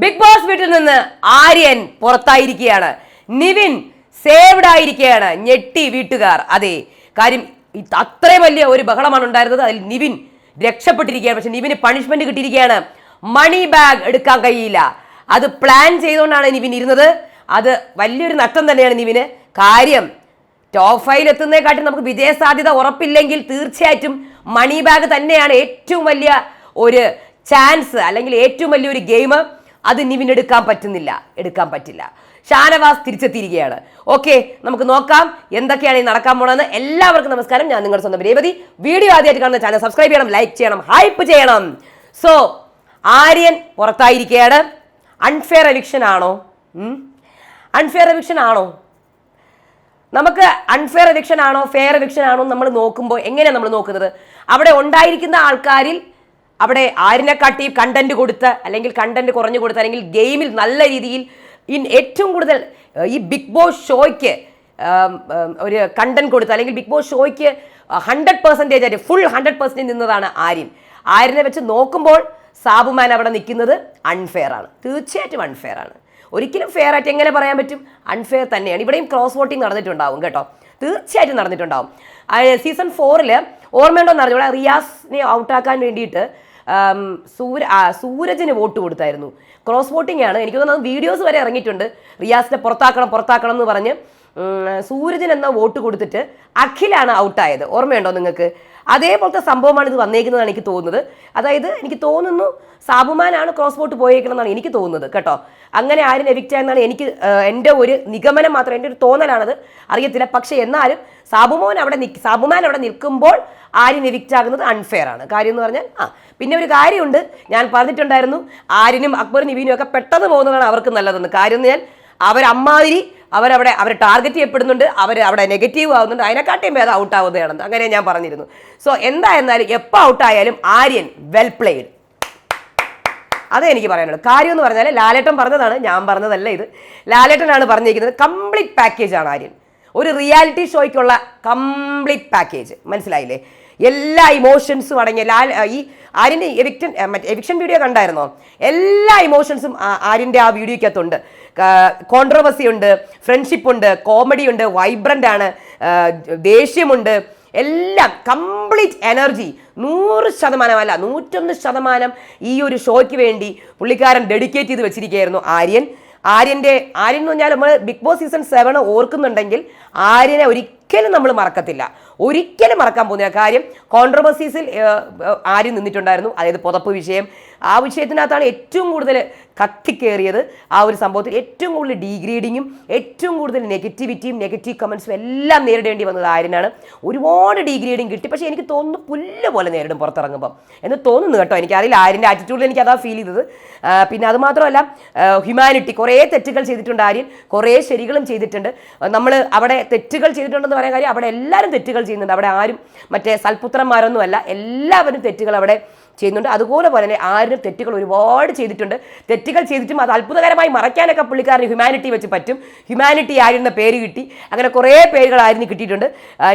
Big boss വീട്ടിൽ നിന്ന് Aryan പുറത്തായിരിക്കുകയാണ്. Nivin saved ആയിരിക്കുകയാണ് ഞെട്ടി വീട്ടുകാർ. അതെ കാര്യം അത്രയും വലിയ ഒരു ബഹളമാണ് ഉണ്ടായിരുന്നത്. അതിൽ നിവിൻ രക്ഷപ്പെട്ടിരിക്കുകയാണ്. പക്ഷെ നിവിന് പണിഷ്മെന്റ് കിട്ടിയിരിക്കുകയാണ്. മണി ബാഗ് എടുക്കാൻ കഴിയില്ല. അത് പ്ലാൻ ചെയ്തുകൊണ്ടാണ് നിവിൻ ഇരുന്നത്. അത് വലിയൊരു നഷ്ടം തന്നെയാണ് നിവിന്. കാര്യം ടോപ്പ് ഫൈവിൽ എത്തുന്നതിനെക്കാട്ടും നമുക്ക് വിജയ സാധ്യത ഉറപ്പില്ലെങ്കിൽ തീർച്ചയായിട്ടും മണി ബാഗ് തന്നെയാണ് ഏറ്റവും വലിയ ഒരു ചാൻസ് അല്ലെങ്കിൽ ഏറ്റവും വലിയൊരു ഗെയിം അത് നിവിൻ എടുക്കാൻ പറ്റുന്നില്ല. എടുക്കാൻ പറ്റില്ല. ഷാനവാസ് തിരിച്ചെത്തിയിരിക്കുകയാണ്. ഓക്കെ നമുക്ക് നോക്കാം എന്തൊക്കെയാണ് ഈ നടക്കാൻ പോണെന്ന് എല്ലാവർക്കും നമസ്കാരം. ഞാൻ നിങ്ങളുടെ സ്വന്തം രേവതി. വീഡിയോ ആദ്യമായിട്ട് കാണുന്ന ചാനൽ സബ്സ്ക്രൈബ് ചെയ്യണം ലൈക്ക് ചെയ്യണം ഹൈപ്പ് ചെയ്യണം. സോ ആര്യൻ പുറത്തായിരിക്കുകയാണ്. അൺഫെയർ എവിക്ഷൻ ആണോ? അൺഫെയർ എവിക്ഷൻ ആണോ? നമുക്ക് അൺഫെയർ എവിക്ഷൻ ആണോ ഫെയർ എവിക്ഷൻ ആണോ നമ്മൾ നോക്കുമ്പോൾ എങ്ങനെയാണ് നമ്മൾ നോക്കുന്നത്? അവിടെ ഉണ്ടായിരിക്കുന്ന ആൾക്കാരിൽ അവിടെ ആരിനെക്കാട്ടി കണ്ടന്റ് കൊടുത്ത് അല്ലെങ്കിൽ കണ്ടന്റ് കുറഞ്ഞു കൊടുത്ത് അല്ലെങ്കിൽ ഗെയിമിൽ നല്ല രീതിയിൽ ഇൻ ഏറ്റവും കൂടുതൽ ഈ ബിഗ് ബോസ് ഷോയ്ക്ക് ഒരു കണ്ടന്റ് കൊടുത്ത് അല്ലെങ്കിൽ ബിഗ് ബോസ് ഷോയ്ക്ക് ഹൺഡ്രഡ് പെർസെന്റേജ് ആയിട്ട് ഫുൾ ഹൺഡ്രഡ് പെർസെന്റേജ് നിന്നതാണ് ആര്യൻ. ആര്യനെ വെച്ച് നോക്കുമ്പോൾ സാബുമാൻ അവിടെ നിൽക്കുന്നത് അൺഫെയർ ആണ്. തീർച്ചയായിട്ടും അൺഫെയർ ആണ്. ഒരിക്കലും ഫെയർ ആയിട്ട് എങ്ങനെ പറയാൻ പറ്റും? അൺഫെയർ തന്നെയാണ്. ഇവിടെയും ക്രോസ് വോട്ടിംഗ് നടന്നിട്ടുണ്ടാവും കേട്ടോ. തീർച്ചയായിട്ടും നടന്നിട്ടുണ്ടാവും. സീസൺ ഫോറിൽ ഓർമ്മയുണ്ടോ എന്ന് ഇവിടെ റിയാസിനെ ഔട്ടാക്കാൻ വേണ്ടിയിട്ട് സൂര സൂരജിന് വോട്ട് കൊടുത്തായിരുന്നു. ക്രോസ് വോട്ടിംഗ് ആണ്. എനിക്ക് തോന്നുന്നത് വീഡിയോസ് വരെ ഇറങ്ങിയിട്ടുണ്ട്. റിയാസിനെ പുറത്താക്കണം പുറത്താക്കണം എന്ന് പറഞ്ഞ് ഉം, സൂരജിന് എന്ന വോട്ട് കൊടുത്തിട്ട് അഖിലാണ് ഔട്ടായത്. ഓർമ്മയുണ്ടോ നിങ്ങൾക്ക്? അതേപോലത്തെ സംഭവമാണ് ഇത് വന്നേക്കുന്നതാണ് എനിക്ക് തോന്നുന്നത്. അതായത് എനിക്ക് തോന്നുന്നു സാബുമാനാണ് ക്രോസ് വോട്ട് പോയേക്കണമെന്നാണ് എനിക്ക് തോന്നുന്നത് കേട്ടോ. അങ്ങനെ ആരും എവിക്റ്റ് എന്നാണ് എനിക്ക് എന്റെ ഒരു നിഗമനം മാത്രം എന്റെ ഒരു തോന്നലാണത് അറിയത്തില്ല. പക്ഷേ എന്നാലും സാബുമോൻ അവിടെ നിൽക്ക് സാബുമാൻ അവിടെ നിൽക്കുമ്പോൾ ആര്യൻ എവിക്റ്റ് ആകുന്നത് അൺഫെയർ ആണ്. കാര്യം എന്ന് പറഞ്ഞാൽ ആ പിന്നെ ഒരു കാര്യമുണ്ട്. ഞാൻ പറഞ്ഞിട്ടുണ്ടായിരുന്നു ആരിനും അക്ബറും നിവീനും ഒക്കെ പെട്ടെന്ന് പോകുന്നതാണ് അവർക്ക് നല്ലതെന്ന്. കാര്യം ഞാൻ അവരമ്മാതിരി അവരവിടെ അവർ ടാർഗറ്റ് ചെയ്യപ്പെടുന്നുണ്ട് അവർ അവിടെ നെഗറ്റീവ് ആവുന്നുണ്ട്. അതിനെക്കാട്ടിയും ഭേദം ഔട്ട് ആവുകയാണെന്ന് അങ്ങനെ ഞാൻ പറഞ്ഞിരുന്നു. സോ എന്തായിരുന്നാലും എപ്പോൾ ഔട്ടായാലും ആര്യൻ വെൽ പ്ലേഡ് അതേ എനിക്ക് പറയാനുള്ളൂ. കാര്യം എന്ന് പറഞ്ഞാൽ ലാലേട്ടൻ പറഞ്ഞതാണ് ഞാൻ പറഞ്ഞതല്ല ഇത്. ലാലേട്ടനാണ് പറഞ്ഞിരിക്കുന്നത് കംപ്ലീറ്റ് പാക്കേജ് ആണ് ആര്യൻ. ഒരു റിയാലിറ്റി ഷോയ്ക്കുള്ള കംപ്ലീറ്റ് പാക്കേജ് മനസ്സിലായില്ലേ? എല്ലാ ഇമോഷൻസും അടങ്ങിയ ലാൽ ഈ ആര്യന്റെ എവിക്ഷൻ മറ്റേ എവിക്ഷൻ വീഡിയോ കണ്ടായിരുന്നോ? എല്ലാ ഇമോഷൻസും ആര്യന്റെ ആ വീഡിയോയ്ക്കകത്തുണ്ട് കോൺട്രവേഴ്സി ഉണ്ട് ഫ്രണ്ട്ഷിപ്പ് ഉണ്ട് കോമഡി ഉണ്ട് വൈബ്രന്റ് ആണ് ദേഷ്യമുണ്ട് എല്ലാം കംപ്ലീറ്റ് എനർജി നൂറ് ശതമാനമല്ല നൂറ്റൊന്ന് ശതമാനം ഈ ഒരു ഷോയ്ക്ക് വേണ്ടി പുള്ളിക്കാരൻ ഡെഡിക്കേറ്റ് ചെയ്ത് വെച്ചിരിക്കുകയായിരുന്നു ആര്യൻ. ആര്യന്റെ ആര്യൻ എന്ന് പറഞ്ഞാൽ നമ്മൾ ബിഗ് ബോസ് സീസൺ സെവൻ ഓർക്കുന്നുണ്ടെങ്കിൽ ആര്യനെ ഒരിക്കലും നമ്മൾ മറക്കത്തില്ല. ഒരിക്കലും മറക്കാൻ പോകുന്നില്ല. കാര്യം കോൺട്രവേഴ്സീസിൽ ആര്യൻ നിന്നിട്ടുണ്ടായിരുന്നു. അതായത് പുതപ്പ് വിഷയം ആ വിഷയത്തിനകത്താണ് ഏറ്റവും കൂടുതൽ കത്തിക്കേറിയത് ആ ഒരു സംഭവത്തിൽ. ഏറ്റവും കൂടുതൽ ഡീഗ്രേഡിങ്ങും ഏറ്റവും കൂടുതൽ നെഗറ്റിവിറ്റിയും നെഗറ്റീവ് കമൻസും എല്ലാം നേരിടേണ്ടി വന്നത് ആര്യനാണ്. ഒരുപാട് ഡീഗ്രേഡിങ് കിട്ടി. പക്ഷേ എനിക്ക് തോന്നുന്നു പുല്ല് പോലെ നേരിടും പുറത്തിറങ്ങുമ്പം. എന്ന് തോന്നുന്നു കേട്ടോ. എനിക്കറിയില്ല ആര്യന്റെ ആറ്റിറ്റ്യൂഡിൽ എനിക്ക് അതാ ഫീൽ ചെയ്തത് പിന്നെ അതുമാത്രമല്ല ഹ്യൂമാനിറ്റി കുറേ തെറ്റുകൾ ചെയ്തിട്ടുണ്ട് ആര്യൻ. കുറേ ശരികളും ചെയ്തിട്ടുണ്ട്. നമ്മൾ അവിടെ തെറ്റുകൾ ചെയ്തിട്ടുണ്ടെന്ന് പറയാൻ കാര്യം അവിടെ എല്ലാവരും തെറ്റുകൾ ചെയ്യുന്നുണ്ട്. അവിടെ ആരും മറ്റേ സൽപുത്രന്മാരൊന്നുമല്ല. എല്ലാവരും തെറ്റുകൾ അവിടെ ചെയ്യുന്നുണ്ട്. അതുപോലെ പോലെ തന്നെ ആരും തെറ്റുകൾ ഒരുപാട് ചെയ്തിട്ടുണ്ട്. തെറ്റുകൾ ചെയ്തിട്ടും അത് അത്ഭുതകരമായി മറയ്ക്കാനൊക്കെ പുള്ളിക്കാരന് ഹ്യൂമാനിറ്റി വെച്ച് പറ്റും. ഹ്യൂമാനിറ്റി ആയിരുന്ന പേര് കിട്ടി. അങ്ങനെ കുറേ പേരുകൾ ആയിരുന്നു കിട്ടിയിട്ടുണ്ട്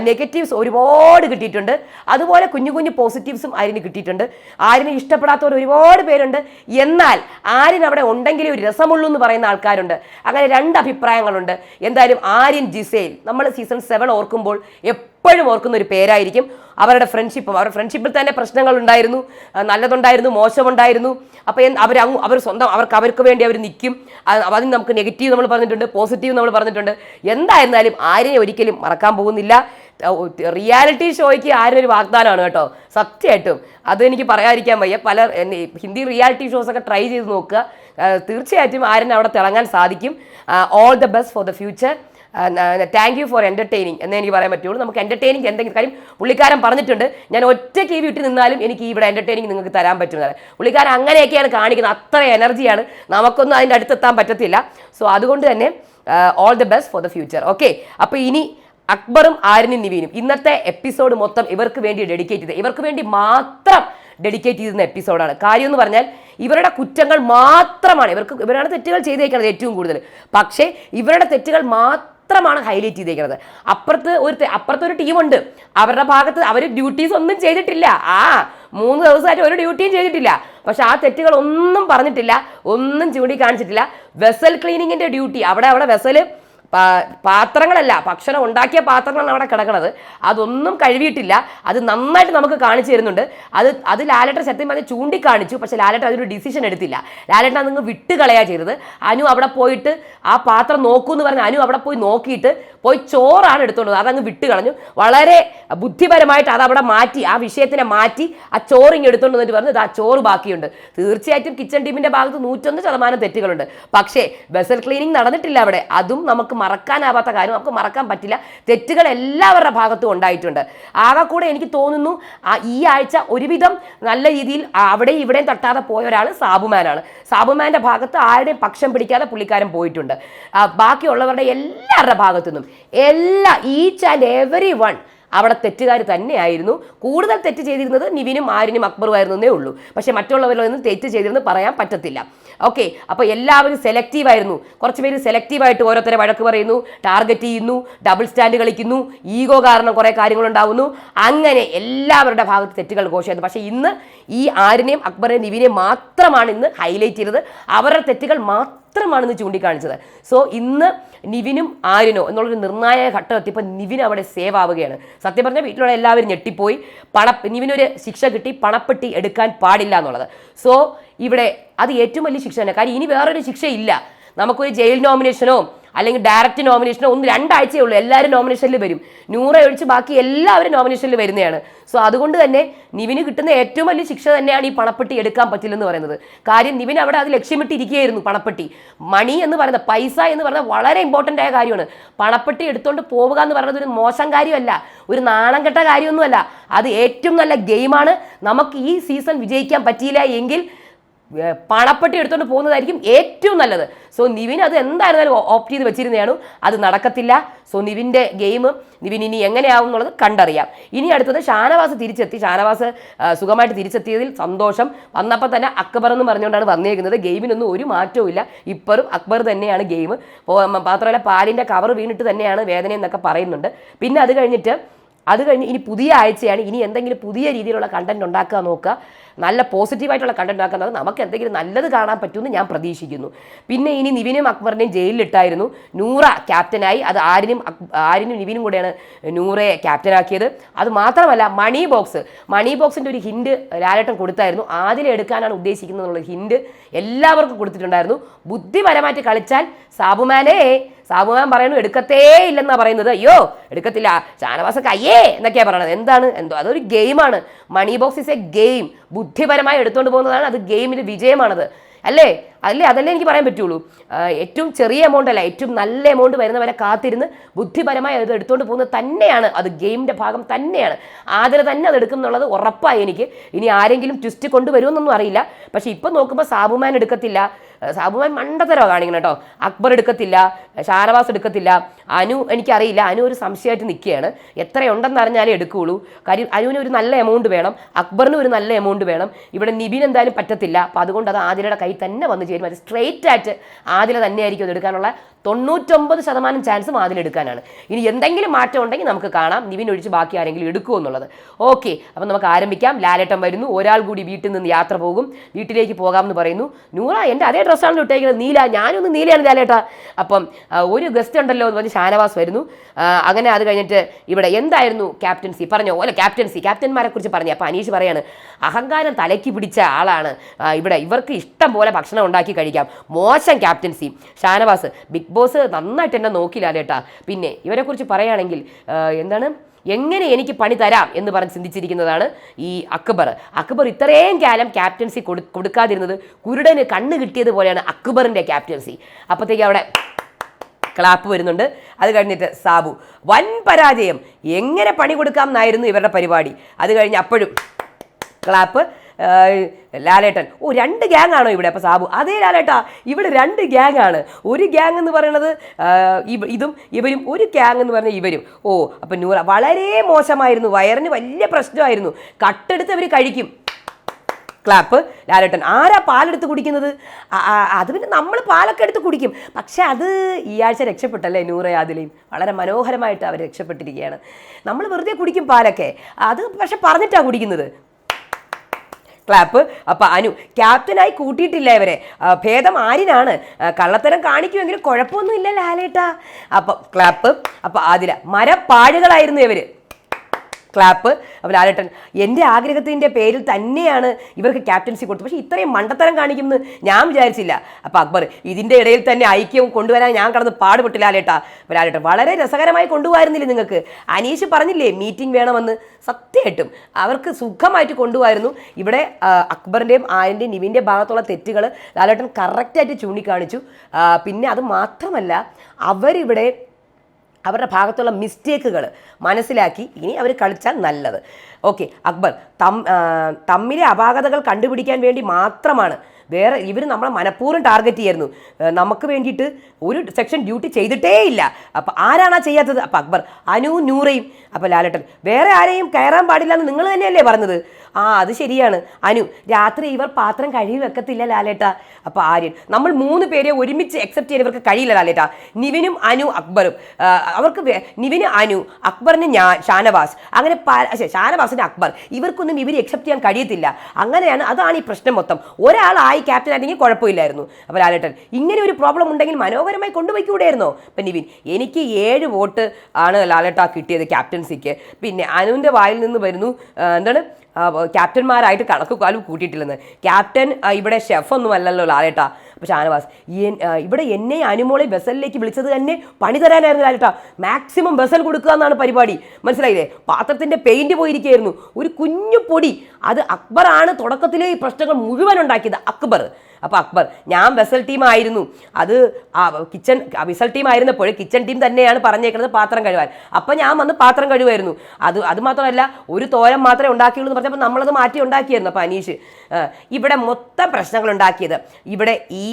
നെഗറ്റീവ്സ് ഒരുപാട് കിട്ടിയിട്ടുണ്ട്. അതുപോലെ കുഞ്ഞു കുഞ്ഞു പോസിറ്റീവ്സും ആര്യന് കിട്ടിയിട്ടുണ്ട്. ആര്യന് ഇഷ്ടപ്പെടാത്തവർ ഒരുപാട് പേരുണ്ട്. എന്നാൽ ആര്യൻ അവിടെ ഉണ്ടെങ്കിലേ ഒരു രസമുള്ളൂ എന്ന് പറയുന്ന ആൾക്കാരുണ്ട്. അങ്ങനെ രണ്ട് അഭിപ്രായങ്ങളുണ്ട്. എന്തായാലും ആര്യൻ ജിസേൽ. നമ്മൾ സീസൺ സെവൻ ഓർക്കുമ്പോൾ എപ്പോഴും ഓർക്കുന്ന ഒരു പേരായിരിക്കും. അവരുടെ ഫ്രണ്ട്ഷിപ്പും അവരുടെ ഫ്രണ്ട്ഷിപ്പിൽ തന്നെ പ്രശ്നങ്ങൾ ഉണ്ടായിരുന്നു നല്ലതുണ്ടായിരുന്നു മോശമുണ്ടായിരുന്നു. അപ്പോൾ അവർ അവർ സ്വന്തം അവർക്ക് അവർക്ക് വേണ്ടി അവർ നിൽക്കും അത് അതിന് നമുക്ക് നെഗറ്റീവ് നമ്മൾ പറഞ്ഞിട്ടുണ്ട് പോസിറ്റീവ് നമ്മൾ പറഞ്ഞിട്ടുണ്ട്. എന്തായിരുന്നാലും ആരെയും ഒരിക്കലും മറക്കാൻ പോകുന്നില്ല. റിയാലിറ്റി ഷോയ്ക്ക് ആരും ഒരു വാഗ്ദാനമാണ് കേട്ടോ. സത്യമായിട്ടും. അതെനിക്ക് പറയാതിരിക്കാൻ വയ്യ. പല ഹിന്ദി റിയാലിറ്റി ഷോസ് ഒക്കെ ട്രൈ ചെയ്ത് നോക്കുക. തീർച്ചയായിട്ടും ആരും അവിടെ തിളങ്ങാൻ സാധിക്കും. All the best for the future thank you for entertaining എന്നേ എനിക്ക് പറയാൻ പറ്റുള്ളൂ. നമുക്ക് എന്റർടൈനിങ് എന്തെങ്കിലും കാര്യം പുള്ളിക്കാരൻ പറഞ്ഞിട്ടുണ്ട്. ഞാൻ ഒറ്റ ഈ വീട്ടിൽ നിന്നാലും എനിക്ക് ഇവിടെ എന്റർടൈനിങ് നിങ്ങൾക്ക് തരാൻ പറ്റുന്നത് പുള്ളിക്കാരൻ അങ്ങനെയൊക്കെയാണ് കാണിക്കുന്നത്. അത്ര എനർജിയാണ് നമുക്കൊന്നും അതിന്റെ അടുത്തെത്താൻ പറ്റത്തില്ല. സോ അതുകൊണ്ട് തന്നെ all the best for the future okay അപ്പോൾ ഇനി അക്ബറും ആര്യനും നിവീനും ഇന്നത്തെ എപ്പിസോഡ് മൊത്തം ഇവർക്ക് വേണ്ടി ഡെഡിക്കേറ്റ് ചെയ്ത് ഇവർക്ക് വേണ്ടി മാത്രം ഡെഡിക്കേറ്റ് ചെയ്തിരുന്ന എപ്പിസോഡാണ് കാര്യം എന്ന് പറഞ്ഞാൽ ഇവരുടെ കുറ്റങ്ങൾ മാത്രമാണ്. ഇവർക്ക് ഇവരാണ് തെറ്റുകൾ ചെയ്തേക്കുന്നത് ഏറ്റവും കൂടുതൽ. പക്ഷേ ഇവരുടെ തെറ്റുകൾ മാത്രം മാത്രമാണ് ഹൈലൈറ്റ് ചെയ്തേക്കുന്നത്. അപ്പുറത്ത് ഒരു അപ്പുറത്ത് ഒരു ടീമുണ്ട് അവരുടെ ഭാഗത്ത് അവർ ഡ്യൂട്ടീസ് ഒന്നും ചെയ്തിട്ടില്ല. ആ മൂന്ന് ദിവസമായിട്ട് ഒരു ഡ്യൂട്ടിയും ചെയ്തിട്ടില്ല. പക്ഷെ ആ തെറ്റുകൾ ഒന്നും പറഞ്ഞിട്ടില്ല. ഒന്നും ചൂണ്ടിക്കാണിച്ചിട്ടില്ല. വെസൽ ക്ലീനിങ്ങിന്റെ ഡ്യൂട്ടി അവിടെ അവിടെ വെസൽ പാത്രങ്ങളല്ല ഭക്ഷണം ഉണ്ടാക്കിയ പാത്രങ്ങളാണ് അവിടെ കിടക്കുന്നത് അതൊന്നും കഴുകിയിട്ടില്ല. അത് നന്നായിട്ട് നമുക്ക് കാണിച്ചു തരുന്നുണ്ട്. അത് അത് ലാലേട്ടൻ സത്യം പറഞ്ഞ് ചൂണ്ടിക്കാണിച്ചു. പക്ഷെ ലാലേട്ടൻ അതൊരു ഡിസിഷൻ എടുത്തില്ല. ലാലേട്ടൻ അതങ്ങ് വിട്ട് കളയാ ചെയ്തത്. അനു അവിടെ പോയിട്ട് ആ പാത്രം നോക്കൂ എന്ന് പറഞ്ഞ് അനു അവിടെ പോയി നോക്കിയിട്ട് പോയി ചോറാണ് എടുത്തുള്ളത് അതങ്ങ് വിട്ട് കളഞ്ഞു. വളരെ ബുദ്ധിപരമായിട്ട് അതവിടെ മാറ്റി ആ വിഷയത്തിനെ മാറ്റി ആ ചോറിങ് എടുത്തോണ്ട് വന്നിട്ട് പറഞ്ഞു "ഇത് ആ ചോറ് ബാക്കിയുണ്ട്. തീർച്ചയായിട്ടും കിച്ചൺ ടീമിന്റെ ഭാഗത്ത് നൂറ്റൊന്ന് ശതമാനം തെറ്റുകളുണ്ട്. പക്ഷേ വെസൽ ക്ലീനിങ് നടന്നിട്ടില്ല അവിടെ. അതും നമുക്ക് മറക്കാനാവാത്ത കാര്യം നമുക്ക് മറക്കാൻ പറ്റില്ല. തെറ്റുകൾ എല്ലാവരുടെ ഭാഗത്തും ഉണ്ടായിട്ടുണ്ട്. ആകെ കൂടെ എനിക്ക് തോന്നുന്നു ഈ ആഴ്ച ഒരുവിധം നല്ല രീതിയിൽ അവിടെയും ഇവിടെയും തട്ടാതെ പോയ ഒരാൾ സാബുമാനാണ്. സാബുമാന്റെ ഭാഗത്ത് ആരുടെയും പക്ഷം പിടിക്കാതെ പുള്ളിക്കാരൻ പോയിട്ടുണ്ട്. ബാക്കിയുള്ളവരുടെ എല്ലാവരുടെ ഭാഗത്തു നിന്നും എല്ലാ ഈച്ച് ആൻഡ് എവറി വൺ അവിടെ തെറ്റുകാർ തന്നെയായിരുന്നു. കൂടുതൽ തെറ്റ് ചെയ്തിരുന്നത് നിവിനും ആരിനും അക്ബറും ആയിരുന്നേ ഉള്ളൂ. പക്ഷേ മറ്റുള്ളവരിലൊന്നും തെറ്റ് ചെയ്തിരുന്നു പറയാൻ പറ്റത്തില്ല. ഓക്കെ അപ്പോൾ എല്ലാവരും സെലക്റ്റീവ് ആയിരുന്നു. കുറച്ച് പേര് സെലക്റ്റീവായിട്ട് ഓരോരുത്തരെ വഴക്ക് പറയുന്നു ടാർഗറ്റ് ചെയ്യുന്നു ഡബിൾ സ്റ്റാൻഡ് കളിക്കുന്നു ഈഗോ കാരണം കുറേ കാര്യങ്ങളുണ്ടാവുന്നു. അങ്ങനെ എല്ലാവരുടെ ഭാഗത്ത് തെറ്റുകൾ ഘോഷമായിരുന്നു. പക്ഷേ ഇന്ന് ഈ ആരിനെയും അക്ബറിനെയും നിവിനെയും മാത്രമാണ് ഇന്ന് ഹൈലൈറ്റ് ചെയ്തത്. അവരുടെ തെറ്റുകൾ മാത്രമാണ് ഇന്ന് ചൂണ്ടിക്കാണിച്ചത്. സോ ഇന്ന് നിവിനും ആരിനോ എന്നുള്ളൊരു നിർണായക ഘട്ടം എത്തിയപ്പോൾ നിവിൻ അവിടെ സേവ് ആവുകയാണ്. സത്യം പറഞ്ഞാൽ വീട്ടിലുള്ള എല്ലാവരും ഞെട്ടിപ്പോയി. പണ നിവിനൊരു ശിക്ഷ കിട്ടി പണപ്പെട്ടി എടുക്കാൻ പാടില്ല എന്നുള്ളത്. സോ ഇവിടെ അത് ഏറ്റവും വലിയ ശിക്ഷ തന്നെ. കാര്യം ഇനി വേറൊരു ശിക്ഷയില്ല. നമുക്കൊരു ജയിൽ നോമിനേഷനോ അല്ലെങ്കിൽ ഡയറക്റ്റ് നോമിനേഷനോ ഒന്ന് രണ്ടാഴ്ചയേ ഉള്ളൂ. എല്ലാവരും നോമിനേഷനിൽ വരും. നൂറ ഒഴിച്ച് ബാക്കി എല്ലാവരും നോമിനേഷനിൽ വരുന്നതാണ്. സോ അതുകൊണ്ട് തന്നെ നിവിന് കിട്ടുന്ന ഏറ്റവും വലിയ ശിക്ഷ തന്നെയാണ് ഈ പണപ്പെട്ടി എടുക്കാൻ പറ്റില്ലെന്ന് പറയുന്നത്. കാര്യം നിവിൻ അവിടെ അത് ലക്ഷ്യമിട്ടിരിക്കുകയായിരുന്നു പണപ്പെട്ടി. മണി എന്ന് പറയുന്നത് പൈസ എന്ന് പറയുന്നത് വളരെ ഇമ്പോർട്ടന്റ് ആയ കാര്യമാണ്. പണപ്പെട്ടി എടുത്തുകൊണ്ട് പോവുക എന്ന് പറയുന്നത് ഒരു മോശം കാര്യമല്ല. ഒരു നാണം കെട്ട കാര്യമൊന്നുമല്ല. അത് ഏറ്റവും നല്ല ഗെയിമാണ് നമുക്ക് ഈ സീസൺ വിജയിക്കാൻ പറ്റിയില്ല എങ്കിൽ പണപ്പെട്ടി എടുത്തുകൊണ്ട് പോകുന്നതായിരിക്കും ഏറ്റവും നല്ലത്. സോ നിവിൻ അത് എന്തായിരുന്നാലും ഓപ്റ്റ് ചെയ്ത് വെച്ചിരുന്നതാണ് അത് നടക്കത്തില്ല. സോ നിവിന്റെ ഗെയിം നിവിൻ ഇനി എങ്ങനെയാവും എന്നുള്ളത് കണ്ടറിയാം. ഇനി അടുത്തത് ഷാനവാസ് തിരിച്ചെത്തി. ഷാനവാസ് സുഖമായിട്ട് തിരിച്ചെത്തിയതിൽ സന്തോഷം. വന്നപ്പോൾ തന്നെ അക്ബർ എന്ന് പറഞ്ഞുകൊണ്ടാണ് വന്നേക്കുന്നത്. ഗെയിമിനൊന്നും ഒരു മാറ്റവും ഇല്ല. ഇപ്പോഴും അക്ബർ തന്നെയാണ് ഗെയിം. മാത്രമല്ല പാലിന്റെ കവർ വീണിട്ട് തന്നെയാണ് വേദന എന്നൊക്കെ പറയുന്നുണ്ട്. പിന്നെ അത് കഴിഞ്ഞിട്ട് അത് കഴിഞ്ഞ് ഇനി പുതിയ ആഴ്ചയാണ്. ഇനി എന്തെങ്കിലും പുതിയ രീതിയിലുള്ള കണ്ടന്റ് ഉണ്ടാക്കുക നോക്കുക. നല്ല പോസിറ്റീവായിട്ടുള്ള കണ്ടന്റ് ആക്കുന്നത് നമുക്ക് എന്തെങ്കിലും നല്ലത് കാണാൻ പറ്റുമെന്ന് ഞാൻ പ്രതീക്ഷിക്കുന്നു. പിന്നെ ഇനി നിവിനും അക്ബറിനെയും ജയിലിലിട്ടായിരുന്നു നൂറ ക്യാപ്റ്റനായി. അത് ആരിനും ആരിനും നിവിനും കൂടെയാണ് നൂറയെ ക്യാപ്റ്റനാക്കിയത് അത് മാത്രമല്ല മണി ബോക്സ്. മണി ബോക്സിന്റെ ഒരു ഹിൻഡ് ലാലേട്ടൻ കൊടുത്തായിരുന്നു. ആദ്യം എടുക്കാനാണ് ഉദ്ദേശിക്കുന്നത് എന്നുള്ള ഹിൻഡ് എല്ലാവർക്കും കൊടുത്തിട്ടുണ്ടായിരുന്നു. ബുദ്ധിപരമായിട്ട് കളിച്ചാൽ സാബുമാനെ സാബുമാൻ പറയുന്നു എടുക്കത്തേ ഇല്ലെന്നാണ് പറയുന്നത്. അയ്യോ എടുക്കത്തില്ല. ഷാനവാസൊക്കെ അയ്യേ എന്നൊക്കെയാ പറയണത്. എന്താണ്? എന്തോ അതൊരു ഗെയിമാണ്. Money box is a game. ബുദ്ധിപരമായി എടുത്തുകൊണ്ട് പോകുന്നതാണ്. അത് ഗെയിമിൽ വിജയമാണത്. അല്ലേ? അല്ലേ അതല്ലേ എനിക്ക് പറയാൻ പറ്റുള്ളൂ. ഏറ്റവും ചെറിയ എമൗണ്ട് അല്ല ഏറ്റവും നല്ല എമൗണ്ട് വരുന്നവരെ കാത്തിരുന്ന് ബുദ്ധിപരമായി അത് എടുത്തുകൊണ്ട് പോകുന്നത് തന്നെയാണ്. അത് ഗെയിമിന്റെ ഭാഗം തന്നെയാണ്. ആദ്യം തന്നെ അത് എടുക്കും എന്നുള്ളത് ഉറപ്പായി എനിക്ക്. ഇനി ആരെങ്കിലും ട്വിസ്റ്റ് കൊണ്ടുവരുമെന്നൊന്നും അറിയില്ല. പക്ഷേ ഇപ്പം നോക്കുമ്പോൾ സാബുമാൻ എടുക്കത്തില്ല. സാബുമാൻ മണ്ടത്തരോ കാണിക്കണം കേട്ടോ. അക്ബർ എടുക്കത്തില്ല ഷാനവാസ് എടുക്കത്തില്ല. അനു എനിക്കറിയില്ല. അനു ഒരു സംശയമായിട്ട് നിൽക്കുകയാണ്. എത്രയുണ്ടെന്ന് അറിഞ്ഞാലേ എടുക്കുകയുള്ളൂ. കാര്യം അനുവിന് ഒരു നല്ല എമൗണ്ട് വേണം. അക്ബറിന് ഒരു നല്ല എമൗണ്ട് വേണം. ഇവിടെ നിബിൻ എന്തായാലും പറ്റത്തില്ല. അപ്പോൾ അതുകൊണ്ട് അത് ആതിരയുടെ കൈ തന്നെ വന്ന് ചേരും അത് സ്ട്രെയിറ്റ് ആയിട്ട് ആദില തന്നെയായിരിക്കും അത് എടുക്കാനുള്ള തൊണ്ണൂറ്റൊമ്പത് ശതമാനം ചാൻസും ആദിലെടുക്കാനാണ് ഇനി എന്തെങ്കിലും മാറ്റം ഉണ്ടെങ്കിൽ നമുക്ക് കാണാം. നിവിൻ ഒഴിച്ച് ബാക്കി ആരെങ്കിലും എടുക്കുമോ എന്നുള്ളത്. ഓക്കെ അപ്പം നമുക്ക് ആരംഭിക്കാം. ലാലേട്ടൻ വരുന്നു. ഒരാൾ കൂടി വീട്ടിൽ നിന്ന് യാത്ര പോകും. വീട്ടിലേക്ക് പോകാമെന്ന് പറയുന്നു. നൂറ എന്റെ അതേ ഡ്രസ്സാണ് ഇട്ടേക്കുന്നത്. നീല ഞാനൊന്ന് നീലയാണ് ലാലേട്ട. അപ്പം ഒരു ഗസ്റ്റ് ഉണ്ടല്ലോ എന്ന് പറഞ്ഞ് ഷാനവാസ് വരുന്നു. അങ്ങനെ അത് കഴിഞ്ഞിട്ട് ഇവിടെ എന്തായിരുന്നു ക്യാപ്റ്റൻസി പറഞ്ഞോ? അല്ല ക്യാപ്റ്റൻസി ക്യാപ്റ്റന്മാരെ കുറിച്ച് പറഞ്ഞു. അപ്പോൾ അനീഷ് പറയാണ് അഹങ്കാരം തലയ്ക്ക് പിടിച്ച ആളാണ്. ഇവിടെ ഇവർക്ക് ഇഷ്ടം പോലെ ഭക്ഷണം ഉണ്ടാക്കി കഴിക്കാം. മോശം ക്യാപ്റ്റൻസി. ഷാനവാസ് ബിഗ് ബോസ് നന്നായിട്ട് എന്നെ നോക്കില്ല ചേട്ടാ പിന്നെ ഇവരെക്കുറിച്ച് പറയുകയാണെങ്കിൽ എന്താണ്? എങ്ങനെ എനിക്ക് പണി തരാം എന്ന് പറഞ്ഞ് ചിന്തിച്ചിരിക്കുന്നതാണ് ഈ അക്ബർ. അക്ബർ ഇത്രയും കാലം ക്യാപ്റ്റൻസി കൊടു കൊടുക്കാതിരുന്നത് കുരുടന് കണ്ണ് കിട്ടിയതുപോലെയാണ് അക്ബറിന്റെ ക്യാപ്റ്റൻസി. അപ്പോഴത്തേക്ക് അവിടെ ക്ലാപ്പ് വരുന്നുണ്ട്. അത് കഴിഞ്ഞിട്ട് സാബു. വൻ പരാജയം. എങ്ങനെ പണി കൊടുക്കാം എന്നായിരുന്നു ഇവരുടെ പരിപാടി. അത് കഴിഞ്ഞ് അപ്പോഴും ക്ലാപ്പ്. ലാലേട്ടൻ. ഓ രണ്ട് ഗ്യാങ് ആണോ ഇവിടെ അപ്പോൾ സാബു? അതേ ലാലേട്ടാ. ഇവിടെ രണ്ട് ഗ്യാങ് ആണ് ഒരു ഗ്യാങ് എന്ന് പറയുന്നത് ഇതും ഇവരും. ഒരു ഗ്യാങ് എന്ന് പറഞ്ഞാൽ ഇവരും. ഓ അപ്പം നൂറ. വളരെ മോശമായിരുന്നു. വയറിന് വലിയ പ്രശ്നമായിരുന്നു. കട്ടെടുത്ത് അവർ കഴിക്കും. ക്ലാപ്പ്. ലാലേട്ടൻ ആരാ പാലെടുത്ത് കുടിക്കുന്നത്? അത് പിന്നെ നമ്മൾ പാലൊക്കെ എടുത്ത് കുടിക്കും. പക്ഷേ അത് ഈ ആഴ്ച രക്ഷപ്പെട്ടല്ലേ നൂറ ആദിലയും? വളരെ മനോഹരമായിട്ട് അവർ രക്ഷപ്പെട്ടിരിക്കുകയാണ്. നമ്മൾ വെറുതെ കുടിക്കും പാലൊക്കെ. അത് പക്ഷെ പറഞ്ഞിട്ടാണ് കുടിക്കുന്നത്. ക്ലാപ്പ് അപ്പൊ അനു ക്യാപ്റ്റനായി കൂട്ടിയിട്ടില്ല ഇവരെ. ഭേദം ആരിനാണ്? കള്ളത്തരം കാണിക്കുമെങ്കിലും കുഴപ്പമൊന്നും ഇല്ല ലാലേട്ടാ. അപ്പൊ ക്ലാപ്പ് അപ്പൊ ആദില മരപ്പാഴുകളായിരുന്നു ഇവർ. ക്ലാപ്പ്. അപ്പോൾ ലാലേട്ടൻ എന്റെ ആഗ്രഹത്തിന്റെ പേരിൽ തന്നെയാണ് ഇവർക്ക് ക്യാപ്റ്റൻസി കൊടുത്തത്. പക്ഷേ ഇത്രയും മണ്ടത്തരം കാണിക്കുമെന്ന് ഞാൻ വിചാരിച്ചില്ല. അപ്പോൾ അക്ബർ ഇതിന്റെ ഇടയിൽ തന്നെ ഐക്യവും കൊണ്ടുവരാൻ ഞാൻ കടന്ന് പാടുപെട്ടില്ല ലാലേട്ടാ. അപ്പോൾ വളരെ രസകരമായി കൊണ്ടുപോയിരുന്നില്ലേ നിങ്ങൾക്ക്? അനീഷ് പറഞ്ഞില്ലേ മീറ്റിംഗ് വേണമെന്ന്? സത്യമായിട്ടും. അവർക്ക് സുഖമായിട്ട് കൊണ്ടുപോയിരുന്നു. ഇവിടെ അക്ബറിന്റെയും ആര്യന്റെയും നിവിന്റെ ഭാഗത്തുള്ള തെറ്റുകൾ ലാലേട്ടൻ കറക്റ്റായിട്ട് ചൂണ്ടിക്കാണിച്ചു. പിന്നെ അത് മാത്രമല്ല അവരിവിടെ അവരുടെ ഭാഗത്തുള്ള മിസ്റ്റേക്കുകൾ മനസ്സിലാക്കി ഇനി അവർ കളിച്ചാൽ നല്ലത്. ഓക്കെ അക്ബർ തം തമ്മിലെ അപാകതകൾ കണ്ടുപിടിക്കാൻ വേണ്ടി മാത്രമാണ്. വേറെ ഇവർ നമ്മളെ മനഃപൂർവം ടാർഗറ്റ് ചെയ്യായിരുന്നു നമുക്ക് വേണ്ടിയിട്ട് ഒരു സെക്ഷൻ ഡ്യൂട്ടി ചെയ്തിട്ടേ ഇല്ല. അപ്പം ആരാണ് ആ ചെയ്യാത്തത്? അപ്പോൾ അക്ബർ അനു നൂറയും. അപ്പോൾ ലാലട്ടൻ വേറെ ആരെയും കയറാൻ പാടില്ല എന്ന് നിങ്ങൾ തന്നെയല്ലേ പറഞ്ഞത്? ആ അത് ശരിയാണ്. അനു രാത്രി ഇവർ പാത്രം കഴുകി വെക്കത്തില്ല ലാലേട്ട. അപ്പോൾ ആര്യൻ നമ്മൾ മൂന്ന് പേരെ ഒരുമിച്ച് അക്സെപ്റ്റ് ചെയ്യാൻ ഇവർക്ക് കഴിയില്ല ലാലേട്ട. നിവിനും അനു അക്ബറും. അവർക്ക് നിവിന് അനു അക്ബറിന് ഞാൻ ഷാനവാസ്. അങ്ങനെ ഷാനവാസിന് അക്ബർ. ഇവർക്കൊന്നും ഇവർ അക്സെപ്റ്റ് ചെയ്യാൻ കഴിയത്തില്ല. അങ്ങനെയാണ് അതാണ് ഈ പ്രശ്നം മൊത്തം. ഒരാളായി ക്യാപ്റ്റൻ ആയിരുന്നെങ്കിൽ കുഴപ്പമില്ലായിരുന്നു. അപ്പോൾ ലാലേട്ടൻ ഇങ്ങനെ ഒരു പ്രോബ്ലം ഉണ്ടെങ്കിൽ മനോഹരമായി കൊണ്ടുപോയിക്കൂടായിരുന്നോ ഇപ്പം നിവിൻ എനിക്ക് ഏഴ് വോട്ട് ആണ് ലാലേട്ട കിട്ടിയത് ക്യാപ്റ്റൻസിക്ക് പിന്നെ അനുവിന്റെ വായിൽ നിന്ന് വരുന്നു എന്താണ്? ക്യാപ്റ്റന്മാരായിട്ട് കണക്ക് കാലും കൂട്ടിയിട്ടില്ലെന്ന്. ക്യാപ്റ്റൻ ഇവിടെ ഷെഫൊന്നും അല്ലല്ലോ ലാലേട്ടാ. അപ്പോൾ ഷാനവാസ് ഇവിടെ എന്നെ അനുമോളെ ബസലിലേക്ക് വിളിച്ചത് തന്നെ പണി തരാനായിരുന്നു ലാലേട്ടാ. മാക്സിമം ബസൽ കൊടുക്കുക എന്നാണ് പരിപാടി. മനസ്സിലായില്ലേ? പാത്രത്തിന്റെ പെയിന്റ് പോയിരിക്കുകയായിരുന്നു. ഒരു കുഞ്ഞു പൊടി. അത് അക്ബറാണ് തുടക്കത്തിലെ ഈ പ്രശ്നങ്ങൾ മുഴുവൻ ഉണ്ടാക്കിയത്. അക്ബർ. അപ്പോൾ അക്ബർ ഞാൻ വെസൽ ടീം ആയിരുന്നു. അത് കിച്ചൺ വെസൽ ടീം ആയിരുന്നപ്പോൾ കിച്ചൺ ടീം തന്നെയാണ് പറഞ്ഞേക്കുന്നത് പാത്രം കഴുകാൻ. അപ്പം ഞാൻ വന്ന് പാത്രം കഴുകുമായിരുന്നു. അത് അത് മാത്രമല്ല ഒരു തോരം മാത്രമേ ഉണ്ടാക്കിയുള്ളൂ എന്ന് പറഞ്ഞപ്പോൾ നമ്മളത് മാറ്റി ഉണ്ടാക്കിയായിരുന്നു അപ്പോൾ അനീഷ്. ഇവിടെ മൊത്തം പ്രശ്നങ്ങൾ ഉണ്ടാക്കിയത്. ഇവിടെ ഈ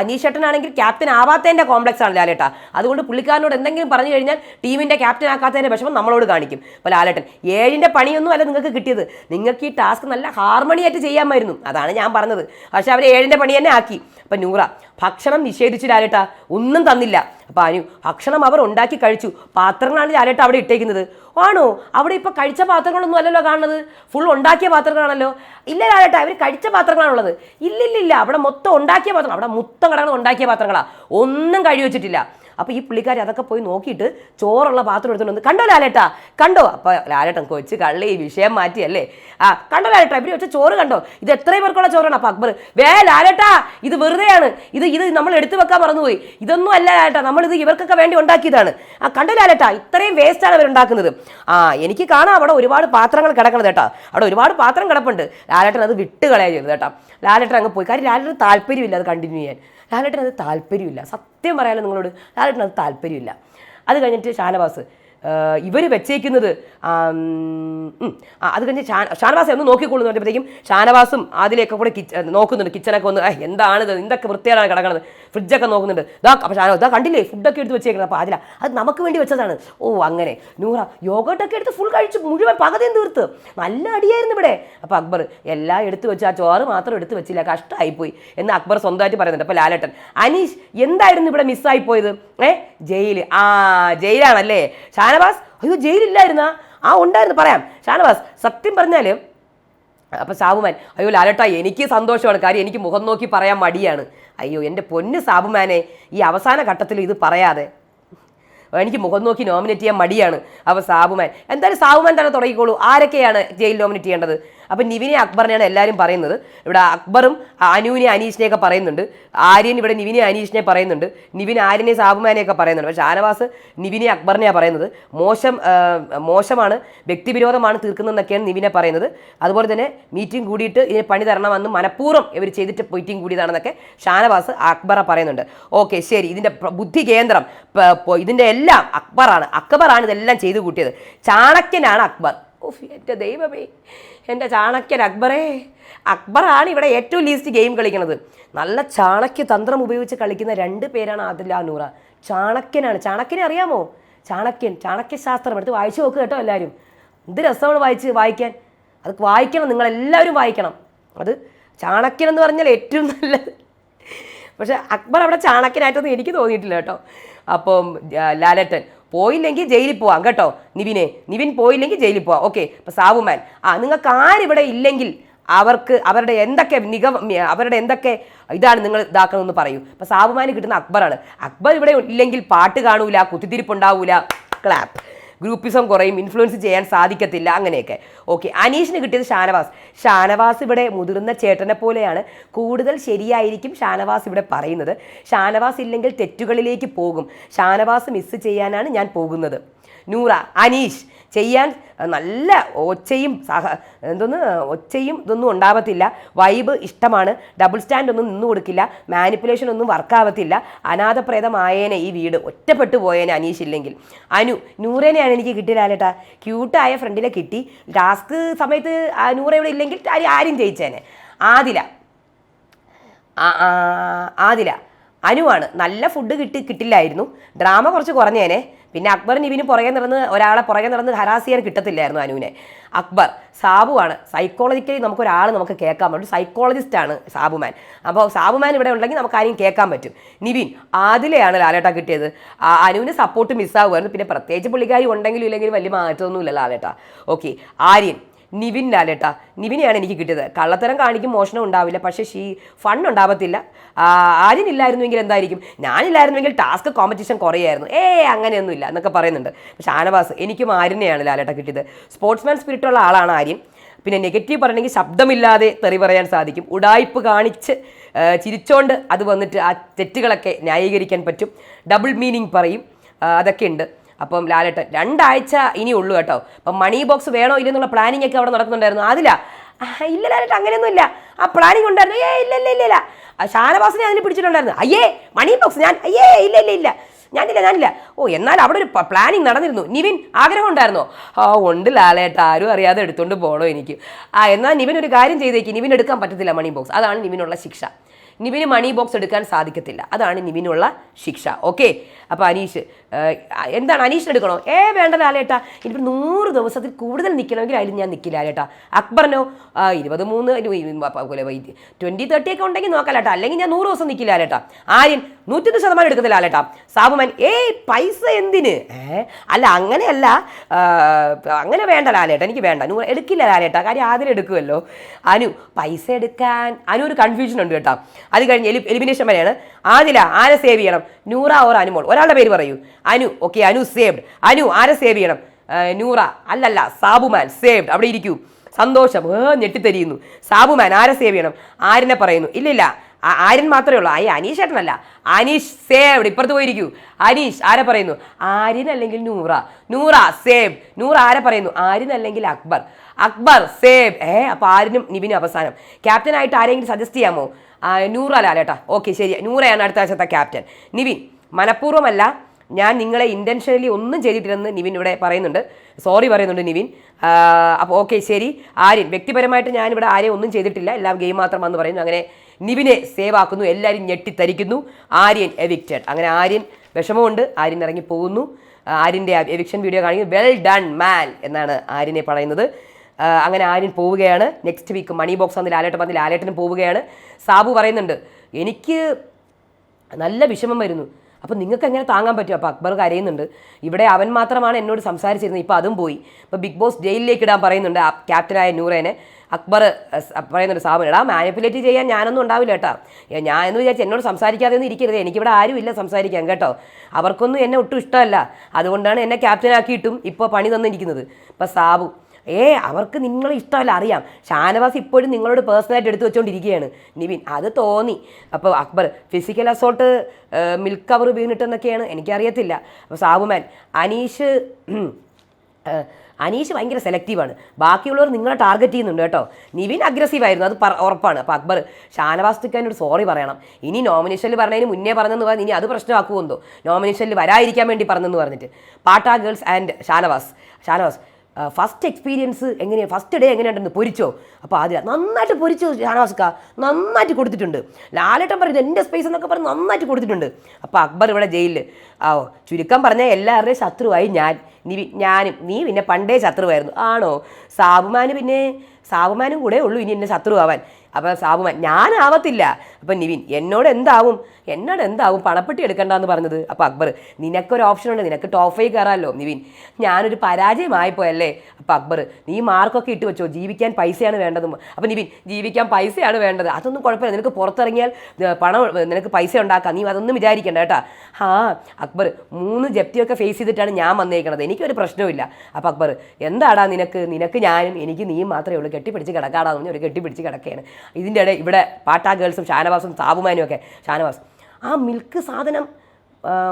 അനീഷ് ഏട്ടനാണെങ്കിൽ ക്യാപ്റ്റൻ ആവാത്തതിന്റെ കോംപ്ലക്സ് ആണ് ലാലേട്ടാ. അതുകൊണ്ട് പുള്ളിക്കാരനോട് എന്തെങ്കിലും പറഞ്ഞു കഴിഞ്ഞാൽ ടീമിന്റെ ക്യാപ്റ്റൻ ആക്കാത്തതിന്റെ വിഷമം നമ്മളോട് കാണിക്കും. അപ്പോൾ ലാലേട്ടൻ ഏഴിന്റെ പണിയൊന്നും അല്ല നിങ്ങൾക്ക് കിട്ടിയത്. നിങ്ങൾക്ക് ഈ ടാസ്ക് നല്ല ഹാർമണിയായിട്ട് ചെയ്യാമായിരുന്നു. അതാണ് ഞാൻ പറഞ്ഞത്. പക്ഷെ അവർ ഏഴിന്റെ പണി തന്നെ ആക്കി. അപ്പം നൂറ ഭക്ഷണം നിഷേധിച്ചു ലാലേട്ട ഒന്നും തന്നില്ല. അപ്പം അനു ഭക്ഷണം അവർ ഉണ്ടാക്കി കഴിച്ചു. പാത്രങ്ങളാണ് ലാലേട്ട അവിടെ ഇട്ടേക്കുന്നത്. ആണോ? അവിടെ ഇപ്പം കഴിച്ച പാത്രങ്ങളൊന്നും അല്ലല്ലോ കാണുന്നത്. ഫുൾ ഉണ്ടാക്കിയ പാത്രങ്ങളാണല്ലോ. ഇല്ല ലാലേട്ട അവർ കഴിച്ച പാത്രങ്ങളാണുള്ളത് ഇല്ലില്ലില്ല അവിടെ മൊത്തം ഉണ്ടാക്കിയ പാത്രം അവിടെ മൊത്തം കിടക്കുന്നത് ഉണ്ടാക്കിയ പാത്രങ്ങളാണ് ഒന്നും കഴി വെച്ചിട്ടില്ല അപ്പോൾ ഈ പുള്ളിക്കാരി അതൊക്കെ പോയി നോക്കിയിട്ട് ചോറുള്ള പാത്രം എടുത്തുകൊണ്ട് വന്ന് കണ്ടോ ലാലേട്ടാ? കണ്ടോ? അപ്പോൾ ലാലേട്ടൻ കൊച്ച് കള്ളി വിഷയം മാറ്റിയല്ലേ? ആ കണ്ടോ ലാലേട്ടാ? ഇവർ വെച്ച ചോറ് കണ്ടോ? ഇത് എത്ര പേർക്കുള്ള ചോറാണ്. അപ്പോൾ അക്ബർ വേ ലാലേട്ടാ ഇത് വെറുതെയാണ്. ഇത് ഇത് നമ്മൾ എടുത്തു വെക്കാൻ മറന്നുപോയി. ഇതൊന്നും അല്ല ലാലേട്ടാ. ഇത് ഇവർക്കൊക്കെ വേണ്ടി ഉണ്ടാക്കിയതാണ്. ആ കണ്ടോ ലാലേട്ടാ? ഇത്രയും വേസ്റ്റാണ് അവരുണ്ടാക്കുന്നത് ആ എനിക്ക് കാണാം. അവിടെ ഒരുപാട് പാത്രങ്ങൾ കിടക്കണത് കേട്ടോ. അവിടെ ഒരുപാട് പാത്രം കിടപ്പുണ്ട്. ലാലേട്ടൻ അത് വിട്ട് കളയാ ചെയ്തത് കേട്ടോ. ലാലേട്ടൻ അങ്ങ് പോയി. കാര്യം ലാലേട്ടൻ താല്പര്യമില്ല അത് കണ്ടിന്യൂ ചെയ്യാൻ. ലാലേട്ടൻ അത് താല്പര്യമില്ല. സത്യം പറയാലോ നിങ്ങളോട് ലാലേട്ടൻ അത് താല്പര്യമില്ല. അത് കഴിഞ്ഞിട്ട് ഷാനവാസ് ഇവർ വെച്ചേക്കുന്നത് അത് കഴിഞ്ഞ് ഷാ ഷാനവാസ് ഒന്ന് നോക്കിക്കൊള്ളുന്നു പറഞ്ഞപ്പോഴത്തേക്കും ഷാനവാസും അതിലേക്ക് കൂടെ കിച്ച നോക്കുന്നുണ്ട് കിച്ചണൊക്കെ ഒന്ന് "ഏയ്, എന്താണിത് എന്തൊക്കെ വൃത്തിയാണ് കിടക്കുന്നത് ഫ്രിഡ്ജൊക്കെ നോക്കുന്നുണ്ട്. ഇതാ അപ്പോൾ ഷാനവാസ് ഇതാ കണ്ടില്ലേ ഫുഡൊക്കെ എടുത്ത് വെച്ചേക്കുന്നത്. അപ്പോൾ അതില അത് നമുക്ക് വേണ്ടി വെച്ചതാണ്. ഓ അങ്ങനെ. നൂറ യോഗട്ടൊക്കെ എടുത്ത് ഫുൾ കഴിച്ച് മുഴുവൻ പകുതിയും തീർത്ത്. നല്ല അടിയായിരുന്നു ഇവിടെ. അപ്പോൾ അക്ബർ എല്ലാം എടുത്തു വെച്ച് ആ ചോറ് മാത്രം എടുത്ത് വെച്ചില്ല കഷ്ടമായിപ്പോയി എന്ന് അക്ബർ സ്വന്തമായിട്ട് പറയുന്നുണ്ട്. അപ്പോൾ ലാലേട്ടൻ അനീഷ് എന്തായിരുന്നു ഇവിടെ മിസ്സായി പോയത്? ഏ ജയിൽ ആ ജയിലാണല്ലേ? ഷാനവാസ് അയ്യോ ജയിലില്ലായിരുന്ന? ആ ഉണ്ടായിരുന്നു പറയാം. ഷാനവാസ് സത്യം പറഞ്ഞാൽ അപ്പം സാബുമാൻ അയ്യോ ലാലട്ട എനിക്ക് സന്തോഷമാണ്. കാര്യം എനിക്ക് മുഖം നോക്കി പറയാൻ മടിയാണ്. അയ്യോ എന്റെ പൊന്ന് സാബുമാനെ ഈ അവസാന ഘട്ടത്തിൽ ഇത് പറയാതെ. എനിക്ക് മുഖം നോക്കി നോമിനേറ്റ് ചെയ്യാൻ മടിയാണ്. അപ്പോൾ സാബുമാൻ എന്തായാലും സാബുമാൻ തന്നെ തുടങ്ങിക്കോളൂ. ആരൊക്കെയാണ് ജയിൽ നോമിനേറ്റ് ചെയ്യേണ്ടത്? അപ്പം നിവിനെ അക്ബറിനെയാണ് എല്ലാവരും പറയുന്നത്. ഇവിടെ അക്ബറും അനുവിനെ അനീഷിനെയൊക്കെ പറയുന്നുണ്ട്. ആര്യൻ ഇവിടെ നിവിനെ അനീഷിനെ പറയുന്നുണ്ട്. നിവിൻ ആര്യനെ സാബുമാനെയൊക്കെ പറയുന്നുണ്ട്. പക്ഷേ ആനവാസ് നിവിനെ അക്ബറിനെയാണ് പറയുന്നത്. മോശം മോശമാണ് വ്യക്തിവിരോധമാണ് തീർക്കുന്നതെന്നൊക്കെയാണ് നിവിനെ പറയുന്നത്. അതുപോലെ തന്നെ മീറ്റിംഗ് കൂടിയിട്ട് ഇതിന് പണി തരണമെന്ന് മനഃപൂർവം ഇവർ ചെയ്തിട്ട് മീറ്റിംഗ് കൂടിയതാണെന്നൊക്കെ ഷാനവാസ് അക്ബറ പറയുന്നുണ്ട്. ഓക്കെ ശരി. ഇതിന്റെ ബുദ്ധി കേന്ദ്രം ഇതിന്റെ എല്ലാം അക്ബറാണ്. അക്ബറാണ് ഇതെല്ലാം ചെയ്തു കൂട്ടിയത്. ചാണക്യനാണ് അക്ബർ. ഓഫ് എന്റെ ദൈവമേ. എന്റെ ചാണക്യൻ അക്ബറേ. അക്ബറാണ് ഇവിടെ ഏറ്റവും ലീസ്റ്റ് ഗെയിം കളിക്കുന്നത്. നല്ല ചാണക്യ തന്ത്രം ഉപയോഗിച്ച് കളിക്കുന്ന രണ്ട് പേരാണ് ആദില നൂറ. ചാണക്യനാണ്. ചാണക്യനെ അറിയാമോ? ചാണക്യൻ ചാണക്യശാസ്ത്രം എടുത്ത് വായിച്ചു നോക്ക് കേട്ടോ എല്ലാവരും എന്ത് രസമാണ് വായിച്ച് വായിക്കാൻ. അത് വായിക്കണം നിങ്ങളെല്ലാവരും വായിക്കണം. അത് ചാണക്യൻ എന്ന് പറഞ്ഞാൽ ഏറ്റവും നല്ല പക്ഷേ അക്ബർ അവിടെ ചാണക്യനായിട്ടൊന്നും എനിക്ക് തോന്നിയിട്ടില്ല കേട്ടോ. അപ്പം ആ, ലാലേട്ടൻ. പോയില്ലെങ്കിൽ ജയിലിൽ പോവാം കേട്ടോ. നിവിനെ. നിവിൻ പോയില്ലെങ്കിൽ ജയിലിൽ പോവാം. ഓക്കെ. അപ്പോൾ സാബുമാൻ. ആ നിങ്ങൾക്ക് ആരിവിടെ ഇല്ലെങ്കിൽ അവർക്ക് അവരുടെ എന്തൊക്കെ നിഗ അവരുടെ എന്തൊക്കെ ഇതാണ് നിങ്ങൾ ഇതാക്കണമെന്ന് പറയൂ. അപ്പൊ സാബുമാന് കിട്ടുന്ന അക്ബറാണ്. അക്ബർ ഇവിടെ ഇല്ലെങ്കിൽ പാട്ട് കാണൂല കുത്തിത്തിരിപ്പുണ്ടാവൂല ക്ലാപ്പ് ഗ്രൂപ്പിസം കുറയും ഇൻഫ്ലുവൻസ് ചെയ്യാൻ സാധിക്കത്തില്ല അങ്ങനെയൊക്കെ. ഓക്കെ അനീഷിന് കിട്ടിയത് ഷാനവാസ്. ഷാനവാസ് ഇവിടെ മുതിർന്ന ചേട്ടനെ പോലെയാണ്. കൂടുതൽ ശരിയായിരിക്കും ഷാനവാസ് ഇവിടെ പറയുന്നത്. ഷാനവാസ് ഇല്ലെങ്കിൽ തെറ്റുകളിലേക്ക് പോകും. ഷാനവാസ് മിസ് ചെയ്യാനാണ് ഞാൻ പോകുന്നത്. നൂറ അനീഷ് ചെയ്യാൻ നല്ല ഒച്ചയും സഹ എന്തോന്ന് ഒച്ചയും ഇതൊന്നും ഉണ്ടാവത്തില്ല. വൈബ് ഇഷ്ടമാണ്. ഡബിൾ സ്റ്റാൻഡ് ഒന്നും നിന്നു കൊടുക്കില്ല. മാനിപ്പുലേഷൻ ഒന്നും വർക്കാവത്തില്ല അനാഥപ്രേതമായേനെ ഈ വീട്. ഒറ്റപ്പെട്ടു പോയേനെ അനീഷ് ഇല്ലെങ്കിൽ. അനു നൂറേനെയാണ് എനിക്ക് കിട്ടിയാലേട്ടാ ക്യൂട്ടായ ഫ്രണ്ടിനെ കിട്ടി. ടാസ്ക് സമയത്ത് നൂറ ഇല്ലെങ്കിൽ ആരും ജയിച്ചേനെ. ആദില. ആദില. അനുവാണ് നല്ല ഫുഡ് കിട്ടി കിട്ടില്ലായിരുന്നു. ഡ്രാമ കുറച്ച് കുറഞ്ഞേനെ. പിന്നെ അക്ബർ നിവിന് പുറകെ നടന്ന് ഒരാളെ പുറകെ നടന്ന് ഹരാസ് ചെയ്യാൻ കിട്ടത്തില്ലായിരുന്നു അനുവിനെ. അക്ബർ. സാബുവാണ് സൈക്കോളജിക്കലി നമുക്ക് ഒരാൾ നമുക്ക് കേൾക്കാൻ പറ്റും. സൈക്കോളജിസ്റ്റ് ആണ് സാബുമാൻ. അപ്പോൾ സാബുമാൻ ഇവിടെ ഉണ്ടെങ്കിൽ നമുക്ക് ആരെയും കേൾക്കാൻ പറ്റും. നിവിൻ ആദിലെയാണ് ലാലേട്ട കിട്ടിയത്. അനുവിന് സപ്പോർട്ട് മിസ്സാവുമായിരുന്നു പിന്നെ പ്രത്യേകിച്ച് പുള്ളിക്കാരി ഉണ്ടെങ്കിലും ഇല്ലെങ്കിലും വലിയ മാറ്റമൊന്നുമില്ല ലാലേട്ട. ഓക്കെ ആര്യൻ നിവിൻ ലാലേട്ട നിവിനെയാണ് എനിക്ക് കിട്ടിയത്. കള്ളത്തരം കാണിക്കും മോഷണം ഉണ്ടാവില്ല. പക്ഷേ ഷീ ഫണ്ട് ഉണ്ടാവത്തില്ല. ആര്യനില്ലായിരുന്നുവെങ്കിൽ എന്തായിരിക്കും? ഞാനില്ലായിരുന്നുവെങ്കിൽ ടാസ്ക് കോമ്പറ്റീഷൻ കുറയായിരുന്നു. ഏ അങ്ങനെയൊന്നുമില്ല എന്നൊക്കെ പറയുന്നുണ്ട്. പക്ഷെ ആനവാസ് എനിക്കും ആര്യനെയാണ് ലാലേട്ട കിട്ടിയത്. സ്പോർട്സ്മാൻ സ്പിരിറ്റുള്ള ആളാണ് ആര്യൻ. പിന്നെ നെഗറ്റീവ് പറയണമെങ്കിൽ ശബ്ദമില്ലാതെ തെറി പറയാൻ സാധിക്കും. ഉടായ്പ് കാണിച്ച് ചിരിച്ചോണ്ട് അത് വന്നിട്ട് ആ തെറ്റുകളൊക്കെ ന്യായീകരിക്കാൻ പറ്റും. ഡബിൾ മീനിങ് പറയും. അതൊക്കെ ഉണ്ട്. അപ്പം ലാലേട്ടൻ രണ്ടാഴ്ച ഇനി ഉള്ളൂ കേട്ടോ. അപ്പം മണി ബോക്സ് വേണോ ഇല്ലെന്നുള്ള പ്ലാനിങ് ഒക്കെ അവിടെ നടക്കുന്നുണ്ടായിരുന്നു. അതില്ല ഇല്ല ലാലേട്ടൻ അങ്ങനെയൊന്നും ഇല്ല ആ പ്ലാനിങ് ഉണ്ടായിരുന്നു. ഏ ഇല്ല ഇല്ല ഇല്ല ഇല്ല. ഷാനവാസിനെ അതിന് പിടിച്ചിട്ടുണ്ടായിരുന്നു. അയ്യേ മണി ബോക്സ് ഞാൻ അയ്യേ ഇല്ല ഇല്ല ഇല്ല. ഞാനില്ല ഞാനില്ല. ഓ എന്നാൽ അവിടെ ഒരു പ്ലാനിങ് നടന്നിരുന്നു. നിവിൻ ആഗ്രഹം ഉണ്ടായിരുന്നോ? ആ ഉണ്ട് ലാലേട്ട. ആരും അറിയാതെ എടുത്തുകൊണ്ട് പോകണോ എനിക്ക്. ആ എന്നാൽ നിവിൻ ഒരു കാര്യം ചെയ്തേക്ക്. നിവിൻ എടുക്കാൻ പറ്റത്തില്ല മണി ബോക്സ് അതാണ് നിവിനുള്ള ശിക്ഷ. നിവിന് മണി ബോക്സ് എടുക്കാൻ സാധിക്കത്തില്ല. അതാണ് നിവിനുള്ള ശിക്ഷ. ഓക്കെ അപ്പോൾ അനീഷ് എന്താണ് അനീഷ് എടുക്കണോ? ഏ വേണ്ട ലാലേട്ടാ. ഇനിയിപ്പോൾ നൂറ് ദിവസത്തിൽ കൂടുതൽ നിൽക്കണമെങ്കിൽ അതിൽ ഞാൻ നിൽക്കില്ല ലാലേട്ടാ. അക്ബറിനോ? ഇരുപത് മൂന്ന് ട്വന്റി തേർട്ടി ഒക്കെ ഉണ്ടെങ്കിൽ നോക്കാം അല്ലെങ്കിൽ ഞാൻ നൂറ് ദിവസം നിൽക്കില്ല ലാലേട്ടാ. ആര്യൻ നൂറ്റൊന്ന് ശതമാനം എടുക്കത്തില്ല ലാലേട്ടാ. സാബുമാൻ ഏയ് പൈസ എന്തിന്? അല്ല അങ്ങനെയല്ല അങ്ങനെ വേണ്ട ലാലേട്ട. എനിക്ക് വേണ്ട. നൂറ് എടുക്കില്ല ലാലേട്ടാ. കാര്യം ആദ്യം എടുക്കുമല്ലോ. അനു പൈസ എടുക്കാൻ അനു ഒരു കൺഫ്യൂഷൻ ഉണ്ട് കേട്ടോ. അത് കഴിഞ്ഞ് എലി എലിമിനേഷൻ വരെയാണ്. ആദില ആരെ സേവ് ചെയ്യണം? നൂറ ഓർ അനുമോൾ. ഒരാളുടെ പേര് പറയൂ. അനു ഓക്കെ അനു സേവ്ഡ് അനു ആരെ സേവ് ചെയ്യണം? നൂറ. അല്ലല്ല സാബുമാൻ സേവ്ഡ് അവിടെ ഇരിക്കൂ. സന്തോഷം. ഏ ഞെട്ടിത്തെരിയുന്നു. സാബുമാൻ ആരെ സേവ് ചെയ്യണം? ആരിനെ പറയുന്നു. ഇല്ലില്ല ആ- ആര്യൻ മാത്രമേ ഉള്ളൂ. അയ്യ അനീഷ് ഏട്ടനല്ല അനീഷ് സേവ്ഡ് ഇപ്പുറത്ത് പോയിരിക്കൂ. അനീഷ് ആരെ പറയുന്നു? ആര്യൻ അല്ലെങ്കിൽ നൂറ. നൂറ സേവ് നൂറ ആരെ പറയുന്നു? ആര്യൻ അല്ലെങ്കിൽ അക്ബർ. അക്ബർ സേവ് ഏ അപ്പോൾ ആരിനും നിവിനും അവസാനം. ക്യാപ്റ്റനായിട്ട് ആരെങ്കിലും സജസ്റ്റ് ചെയ്യാമോ? ആ, നൂറ ലാലേട്ടാ. ഓക്കെ ശരി. നൂറയാണ് അടുത്ത ആഴ്ചത്തെ ക്യാപ്റ്റൻ നിവിൻ. മനഃപൂർവമല്ല ഞാൻ നിങ്ങളെ ഇന്റൻഷനലി ഒന്നും ചെയ്തിട്ടില്ലെന്ന് നിവിൻ ഇവിടെ പറയുന്നുണ്ട്. സോറി പറയുന്നുണ്ട് നിവിൻ. അപ്പോൾ ഓക്കെ ശരി. ആര്യൻ വ്യക്തിപരമായിട്ട് ഞാനിവിടെ ആരെയും ഒന്നും ചെയ്തിട്ടില്ല. എല്ലാം ഗെയിം മാത്രം വന്ന് പറയുന്നു. അങ്ങനെ നിവിനെ സേവ് ആക്കുന്നു. എല്ലാവരും ഞെട്ടിത്തരിക്കുന്നു. ആര്യൻ എവിക്റ്റഡ് അങ്ങനെ ആര്യൻ വിഷമമുണ്ട്. ആര്യൻ ഇറങ്ങി പോകുന്നു. ആര്യന്റെ എവിക്ഷൻ വീഡിയോ കാണിക്കുന്നു. വെൽ ഡൺ മാൻ എന്നാണ് ആര്യനെ പറയുന്നത്. അങ്ങനെ ആര്യൻ പോവുകയാണ്. നെക്സ്റ്റ് വീക്ക് മണി ബോക്സ് വന്ന് ലാലേട്ടൻ വന്ന് ലാലേട്ടനും പോവുകയാണ്. സാബു പറയുന്നുണ്ട് എനിക്ക് നല്ല വിഷമം വരുന്നു. അപ്പോൾ നിങ്ങൾക്ക് എങ്ങനെ താങ്ങാൻ പറ്റും? അപ്പോൾ അക്ബർ കരയുന്നുണ്ട്. ഇവിടെ അവൻ മാത്രമാണ് എന്നോട് സംസാരിച്ചിരുന്നത്. ഇപ്പോൾ അതും പോയി. ഇപ്പോൾ ബിഗ് ബോസ് ജയിലിലേക്ക് ഇടാൻ പറയുന്നുണ്ട് ക്യാപ്റ്റനായ നൂറേനെ. അക്ബർ പറയുന്നൊരു സ- പറയുന്നുണ്ട് സാബു എടാ മാനിപ്പുലേറ്റ് ചെയ്യാൻ ഞാനൊന്നും ഉണ്ടാവില്ല കേട്ടോ. ഞാൻ എന്ന് വിചാരിച്ച് എന്നോട് സംസാരിക്കാതെ ഒന്നും ഇരിക്കരുത്. എനിക്കിവിടെ ആരുമില്ല സംസാരിക്കാൻ കേട്ടോ. അവർക്കൊന്നും എന്നെ ഒട്ടും ഇഷ്ടമല്ല. അതുകൊണ്ടാണ് എന്നെ ക്യാപ്റ്റനാക്കിയിട്ടും ഇപ്പോൾ പണി തന്നിരിക്കുന്നത്. ഇപ്പോൾ സാബു ഏ അവർക്ക് നിങ്ങളെ ഇഷ്ടമല്ല അറിയാം. ഷാനവാസ് ഇപ്പോഴും നിങ്ങളോട് പേഴ്സണലായിട്ട് എടുത്തു വെച്ചുകൊണ്ടിരിക്കുകയാണ് നിവിൻ അത് തോന്നി. അപ്പോൾ Akbar physical assault milk cover വീണിട്ടെന്നൊക്കെയാണ്. എനിക്കറിയത്തില്ല. അപ്പോൾ സാബുമാൻ അനീഷ് അനീഷ് ഭയങ്കര സെലക്റ്റീവാണ് ബാക്കിയുള്ളവർ നിങ്ങളെ ടാർഗറ്റ് ചെയ്യുന്നുണ്ട് കേട്ടോ. നിവിൻ അഗ്രസീവ് ആയിരുന്നു അത് ഉറപ്പാണ്. അപ്പോൾ അക്ബർ ഷാനവാസ് ടിക്കാനോട് സോറി പറയണം. ഇനി നോമിനേഷനിൽ പറഞ്ഞതിന് മുന്നേ പറഞ്ഞെന്ന് പറഞ്ഞ് ഇനി അത് പ്രശ്നമാക്കുമെന്തോ നോമിനേഷനിൽ വരാതിരിക്കാൻ വേണ്ടി പറഞ്ഞെന്ന് പറഞ്ഞിട്ട്. പാട്ടാ girls and Shanavas. Shanavas first experience എങ്ങനെയാണ് ഫസ്റ്റ് ഡേ എങ്ങനെയുണ്ടെന്ന് പൊരിച്ചോ? അപ്പോൾ ആദ്യം നന്നായിട്ട് പൊരിച്ചു ഷാനവാസ്ക നന്നായിട്ട് കൊടുത്തിട്ടുണ്ട്. ലാലേട്ടൻ പറയുന്നത് എന്റെ സ്പേസ് എന്നൊക്കെ പറഞ്ഞ് നന്നായിട്ട് കൊടുത്തിട്ടുണ്ട്. അപ്പോൾ അക്ബർ ഇവിടെ ജയിലിൽ ആ ചുരുക്കം പറഞ്ഞാൽ എല്ലാവരുടെയും ശത്രുവായി ഞാൻ. നീ ഞാനും നീ പിന്നെ പണ്ടേ ശത്രുവായിരുന്നു. ആണോ? സാബുമാന് പിന്നെ സാബുമാനും കൂടെ ഉള്ളൂ ഇനി എന്നെ ആവാൻ അപ്പോൾ സാബുമാൻ ഞാനാവത്തില്ല. അപ്പം നിവിൻ എന്നോട് എന്താവും? എന്നോട് എന്താവും? പണപ്പെട്ടി എടുക്കണ്ടെന്ന് പറഞ്ഞത്. അപ്പോൾ അക്ബർ നിനക്കൊരു ഓപ്ഷൻ ഉണ്ട്. നിനക്ക് ഫൈവ് കയറാമല്ലോ നിവിൻ. ഞാനൊരു പരാജയമായിപ്പോയല്ലേ? അപ്പോൾ അക്ബർ നീ മാർക്കൊക്കെ ഇട്ട് വെച്ചോ. ജീവിക്കാൻ പൈസയാണ് വേണ്ടതും. അപ്പോൾ നിവിൻ ജീവിക്കാൻ പൈസയാണ് വേണ്ടത്. അതൊന്നും കുഴപ്പമില്ല. നിനക്ക് പുറത്തിറങ്ങിയാൽ പണം നിനക്ക് പൈസ ഉണ്ടാക്കാം. നീ അതൊന്നും വിചാരിക്കണ്ട കേട്ടാ. ആ അക്ബർ മൂന്ന് ജപ്തിയൊക്കെ ഫേസ് ചെയ്തിട്ടാണ് ഞാൻ വന്നേക്കണത്. എനിക്കൊരു പ്രശ്നവുമില്ല അപ്പോൾ അക്ബർ എന്താടാ നിനക്ക്? നിനക്ക് ഞാനും എനിക്ക് നീ മാത്രമേ ഉള്ളൂ. കെട്ടിപ്പിടിച്ച് കിടക്കാടാന്ന് പറഞ്ഞ് ഒരു കെട്ടിപ്പിടിച്ച് കിടക്കുകയാണ് ഇതിന്റെ ഇടയിൽ ഇവിടെ പാട്ടാ ഗേൾസും ഷാനവാസും സാബുമാനും ഒക്കെ ഷാനവാസ് ആ മിൽക്ക് സാധനം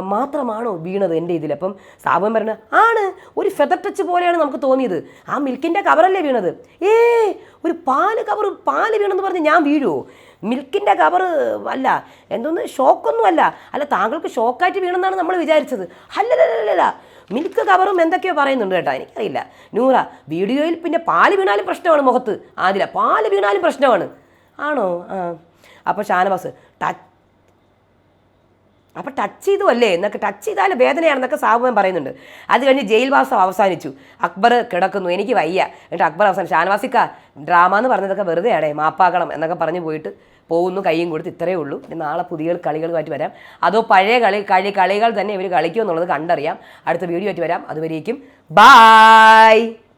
മാത്രമാണോ വീണത് എന്റെ ഇതിൽ? അപ്പം സാബുൻ പറഞ്ഞ ആണ്. ഒരു ഫെദർ ടച്ച് പോലെയാണ് നമുക്ക് തോന്നിയത്. ആ മിൽക്കിന്റെ കവറല്ലേ വീണത്? ഏ ഒരു പാൽ കവർ പാൽ വീണെന്ന് പറഞ്ഞ് ഞാൻ വീഴുമോ മിൽക്കിന്റെ കവർ അല്ല. എന്തോന്ന്? ഷോക്കൊന്നും അല്ല അല്ല താങ്കൾക്ക് ഷോക്കായിട്ട് വീണെന്നാണ് നമ്മൾ വിചാരിച്ചത്. അല്ലല്ലല്ല മിൽക്ക് കവറും എന്തൊക്കെയോ പറയുന്നുണ്ട് കേട്ടോ. എനിക്കറിയില്ല. നൂറ വീഡിയോയിൽ പിന്നെ പാൽ വീണാലും പ്രശ്നമാണ് മുഖത്ത്. ആദില പാൽ വീണാലും പ്രശ്നമാണ്. ആണോ? ആ. അപ്പോൾ ഷാനവാസ് ടച്ച് അപ്പോൾ ടച്ച് ചെയ്തു അല്ലേ? എന്നൊക്കെ ടച്ച് ചെയ്താൽ വേദനയാണെന്നൊക്കെ സാബുവൻ പറയുന്നുണ്ട്. അത് കഴിഞ്ഞ് ജയിൽവാസം അവസാനിച്ചു. അക്ബർ കിടക്കുന്നു. എനിക്ക് വയ്യ. എന്നിട്ട് അക്ബർ അവസാനം ഷാനവാസിക്ക ഡ്രാമ എന്ന് പറഞ്ഞതൊക്കെ വെറുതെ വെറുതെയാണേ മാപ്പാക്കണം എന്നൊക്കെ പറഞ്ഞു പോയിട്ട് പോകുന്നു. കൈയും കൊടുത്ത് ഇത്രയേ ഉള്ളൂ. ഇനി നാളെ പുതിയ കളികളുമായിട്ട് വരാം. അതോ പഴയ കളി കളി കളികൾ തന്നെ ഇവർ കളിക്കുമെന്നുള്ളത് കണ്ടറിയാം. അടുത്ത വീഡിയോ ആയിട്ട് വരാം. അതുവരേക്കും ബായ്